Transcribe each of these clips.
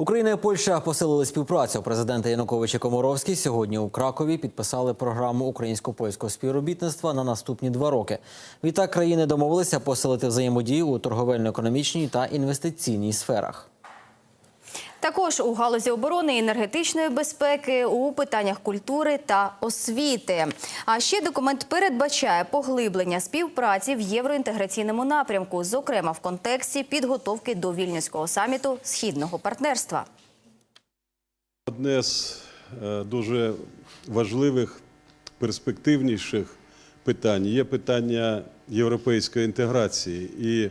Україна і Польща посилили співпрацю. Президенти Янукович і Комаровський сьогодні у Кракові підписали програму українсько-польського співробітництва на наступні два роки. Відтак країни домовилися посилити взаємодію у торговельно-економічній та інвестиційній сферах. Також у галузі оборони енергетичної безпеки, у питаннях культури та освіти. А ще документ передбачає поглиблення співпраці в євроінтеграційному напрямку, зокрема в контексті підготовки до вільнюського саміту східного партнерства. Одне з е, дуже важливих, перспективніших питань є питання європейської інтеграції. І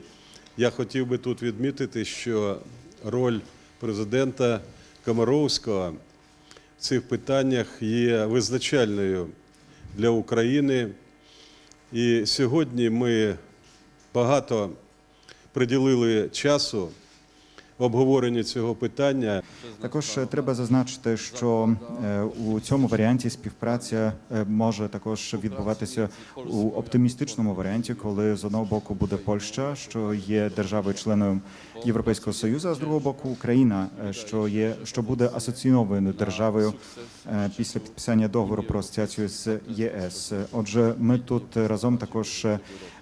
я хотів би тут відмітити, що роль президента Комаровського в цих питаннях є визначальною для України. І сьогодні ми багато приділили часу обговоренню цього питання. Також е, треба зазначити, що е, у цьому варіанті співпраця е, може також відбуватися у оптимістичному варіанті, коли з одного боку буде Польща, що є державою-членом Європейського союзу, а з другого боку Україна, що є що буде асоційованою державою після підписання договору про асоціацію з ЄС. Отже, ми тут разом також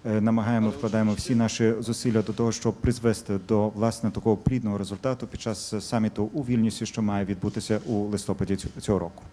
намагаємо вкладаємо всі наші зусилля до того, щоб призвести до власне такого плідного результату під час саміту у Вільнюсі, що має відбутися у листопаді цього року.